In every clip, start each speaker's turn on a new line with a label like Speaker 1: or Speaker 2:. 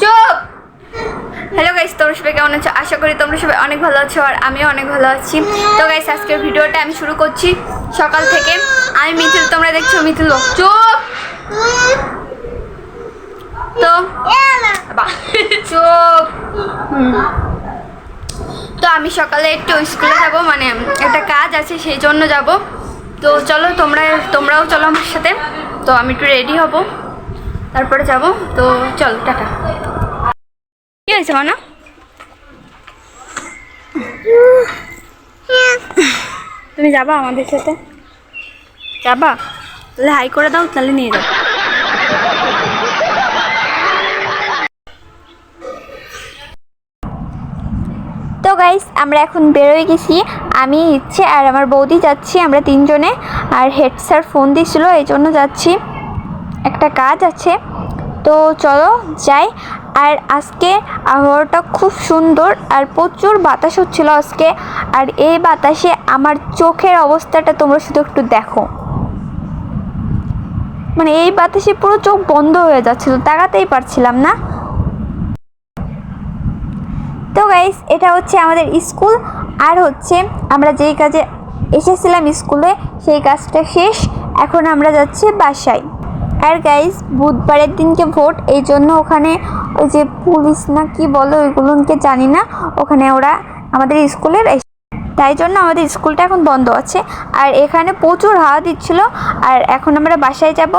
Speaker 1: চুপ! Hello guys তোমরা সবাই কেমন আছো? আশা করি তোমরা সবাই অনেক ভালো আছো আর আমিও অনেক ভালো আছি। তো গাইস আজকের ভিডিওটা আমি শুরু করছি সকাল থেকে। আমি মিথিল, তোমরা দেখছ মিথিল। চুপ! তো চুপ। তো আমি সকালে একটু স্কুলে যাব মানে একটা কাজ আছে, সেই জন্য যাব। তো চলো তোমরা, তোমরাও চলো আমার সাথে। তো আমি একটু রেডি হব। তারপরে যাব, তো চল, টাটা। কি হয়েছে, মানা? তুমি যাবা আমাদের সাথে? যাবা? তাহলে হাই করে দাও, তাহলে নিয়ে যাও। তো গাইস আমরা এখন বেরোয় গেছি। আমি, ইচ্ছে আর আমার বৌদি যাচ্ছি, আমরা তিনজনে। আর হেড স্যার ফোন দিয়েছিল এই জন্য যাচ্ছি। একটা কাজ আছে। তো চলো যাই। আর আজকে আবহাওয়াটা খুব সুন্দর আর প্রচুর বাতাস হচ্ছিল আজকে। আর এই বাতাসে আমার চোখের অবস্থাটা তোমরা শুধু একটু দেখো। মানে এই বাতাসে পুরো চোখ বন্ধ হয়ে যাচ্ছিল, তাকাতেই পারছিলাম না। তো গাইস এটা হচ্ছে আমাদের স্কুল। আর হচ্ছে আমরা যেই কাজে এসেছিলাম স্কুলে, সেই কাজটা শেষ। এখন আমরা যাচ্ছি বাসায়। আর গাইস বুধবারের দিনকে ভোট, এই জন্য ওখানে ওই যে পুলিশ না কি বলো ওইগুলোকে জানি না, ওখানে ওরা আমাদের স্কুলের তাই জন্য আমাদের স্কুলটা এখন বন্ধ আছে। আর এখানে প্রচুর হাওয়া দিচ্ছিল, আর এখন আমরা বাসায় যাব।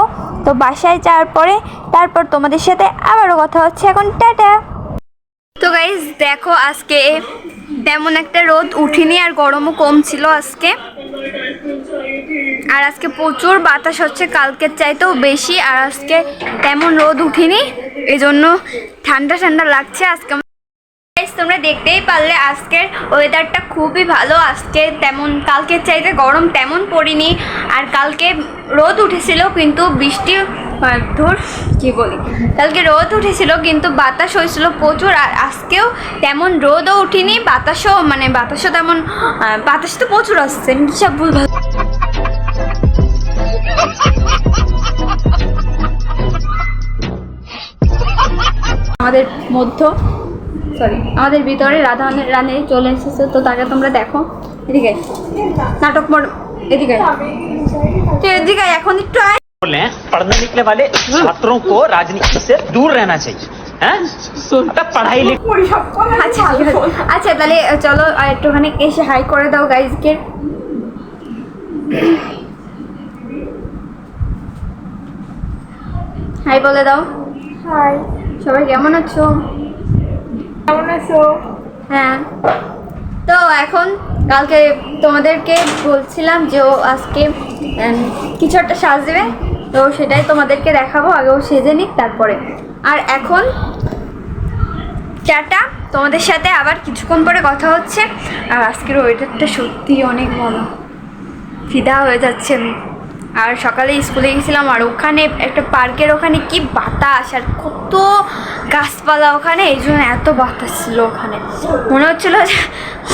Speaker 1: তো বাসায় যাওয়ার পরে তারপর তোমাদের সাথে আবারও কথা হচ্ছে এখন, টাটা! তো গাইজ দেখো আজকে তেমন একটা রোদ উঠিনি আর গরমও কম ছিল আজকে। আর আজকে প্রচুর বাতাস হচ্ছে, কালকের চাইতেও বেশি, আর আজকে তেমন রোদ উঠিনি এই জন্য ঠান্ডা ঠান্ডা লাগছে আজকে। তোমরা দেখতেই পারলে আজকের ওয়েদারটা খুবই ভালো, আজকে তেমন, কালকের চাইতে গরম তেমন পড়িনি, আর কালকে রোদ উঠেছিল, কিন্তু বৃষ্টি ধর, কি বলি? কালকে রোদ উঠেছিল, কিন্তু বাতাস হয়েছিল প্রচুর, আর আজকেও তেমন রোদও উঠিনি, বাতাসও মানে বাতাসও তেমন বাতাস তো প্রচুর আসছে, সব ভুল মধ্য সরি আমাদের ভিতরে রাধা রানে চলে এসেছে তো তাকে তোমরা দেখো এদিকে আয়। নাটক মোড় এদিকে আয়। তুই এদিকে আয়, এখন একটু আয়
Speaker 2: बोल रहे हैं पढ़ने निकले वाले छात्रों को राजनीति से दूर रहना चाहिए हैं तब पढ़ाई लिख
Speaker 1: আচ্ছা ঠিক আছে। আচ্ছা তাহলে আহ, চলো আর একটুখানি এসে হাই করে দাও গাইজকে হাই বলে দাও
Speaker 3: হাই
Speaker 1: সবাই কেমন আছো?
Speaker 3: কেমন আছো?
Speaker 1: হ্যাঁ। তো এখন কালকে তোমাদেরকে বলছিলাম যে ও আজকে কিছু একটা সাজবে তো সেটাই তোমাদেরকে দেখাবো আগে ও সেজে নিক তারপরে। আর এখন টাটা তোমাদের সাথে আবার কিছুক্ষণ পরে কথা হচ্ছে। আর আজকের ওয়েদারটা সত্যি অনেক ভালো। ফিদা হয়ে যাচ্ছে আমি। আর সকালে স্কুলে গেছিলাম আর ওখানে একটা পার্কের ওখানে কি বাতাস আর কত গাছপালা ওখানে, এই জন্য এত বাতাস ছিল ওখানে। মনে হচ্ছিল যে,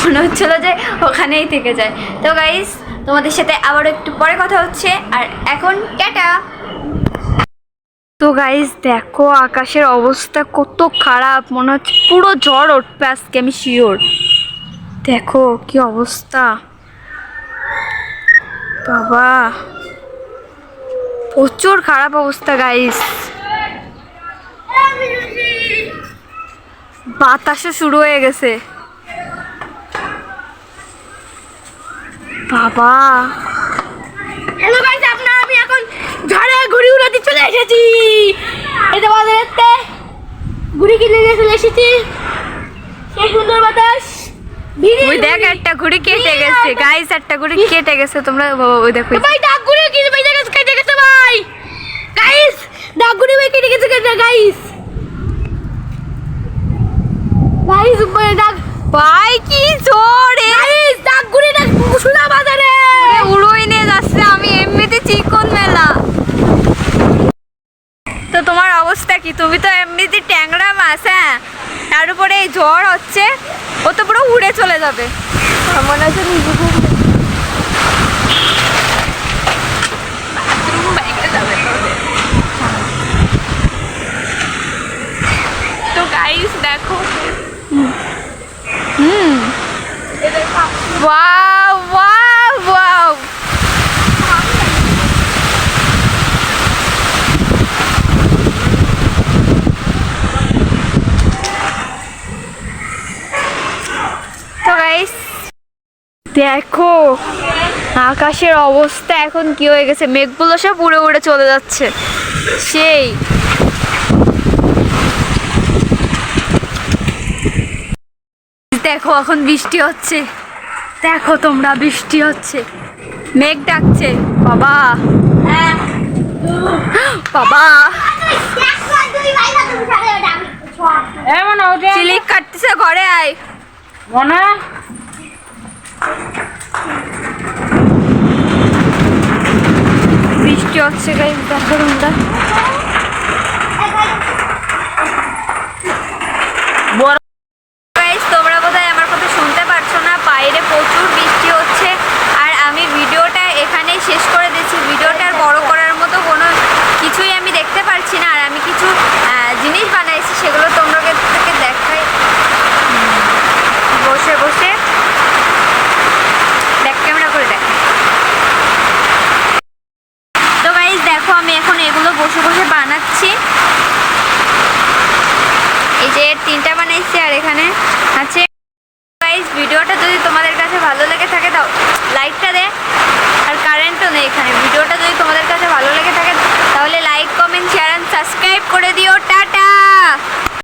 Speaker 1: মনে হচ্ছিল যে ওখানেই থেকে যায়। তো গাইস তোমাদের সাথে আবার একটু পরে কথা হচ্ছে, আর এখন টাটা। তো গাইস দেখো আকাশের অবস্থা কত খারাপ, মনে হচ্ছে পুরো জ্বর উঠবে আজকে, আমি শিওর দেখো কি অবস্থা। বাবা। প্রচুর খারাপ অবস্থা গাইস বাতাসও শুরু হয়ে গেছে। বাবা।
Speaker 3: হ্যালো গাইস আপনারা আমি এখন ঝড়ে ঘুড়ি উড়াতে চলে এসেছি। এটা বাজারেতে ঘুড়ি কিনে নিয়ে চলে এসেছি। সেই সুন্দর বাতাস।
Speaker 1: ওই দেখ একটা ঘুড়ি কেটে গেছে। গাইস একটা ঘুড়ি কেটে গেছে। তোমরা ওই দেখো।
Speaker 3: ভাই গেছে কেটে গেছে ভাই গাইস ডাক ঘুড়ি ভাই কেটে গেছে কেটে গাইস গাইস ডাক।
Speaker 1: ভাই কি জোরে?
Speaker 3: গাইস ডাক ঘুড়ি ডাক সোনা বাজারে।
Speaker 1: উড়োই নিয়ে যাচ্ছে আমি এমনিতে চিকন মেলা। তো তোমার অবস্থা কি? তুমি তো এমনিতে ট্যাংরা মাছ হ্যাঁ? তার উপরে এই ঝড় হচ্ছে ও তো পুরো উড়ে চলে যাবে।
Speaker 3: মনে হচ্ছে নিজে
Speaker 1: ওয়াও ওয়াও ওয়াও তো গাইস দেখো আকাশের অবস্থা এখন কি হয়ে গেছে? মেঘগুলো সব উড়ে উড়ে চলে যাচ্ছে। সেই। দেখো এখন বৃষ্টি হচ্ছে। দেখো তোমরা বৃষ্টি হচ্ছে। মেঘ ডাকছে। বাবা। বাবা।
Speaker 3: এমন ওটা
Speaker 1: চিলিক কাটতেছে ঘরে আয়।
Speaker 3: মনে
Speaker 1: বৃষ্টি হচ্ছে গাইস দেখো তোমরা
Speaker 3: বড়
Speaker 1: গাইস তোমরা বোধহয় আমার কথা শুনতে পারছ না বাইরে প্রচুর বৃষ্টি হচ্ছে আর আমি ভিডিওটা এখানেই শেষ করে দিচ্ছি ভিডিওটা আর বড় করার মতো কোনো কিছুই আমি দেখতে পারছি না আর আমি কিছু আহ, জিনিস বানাইছি সেগুলো তোমাকে থেকে দেখাই হুম, বসে বসে ব্যাক ক্যামেরা করে দেখ তো গাইস দেখো আমি এখন এগুলো বসে বসে বানাচ্ছি এই যে তিনটা বানাইছি আর এখানে আছে। ভিডিওটা যদি তোমাদের কাছে ভালো লেগে থাকে, দাও লাইকটা দে। আর কারেন্টও নেই এখানে। ভিডিওটা যদি তোমাদের কাছে ভালো লেগে থাকে, তাহলে like comment share and subscribe করে দিও। টাটা!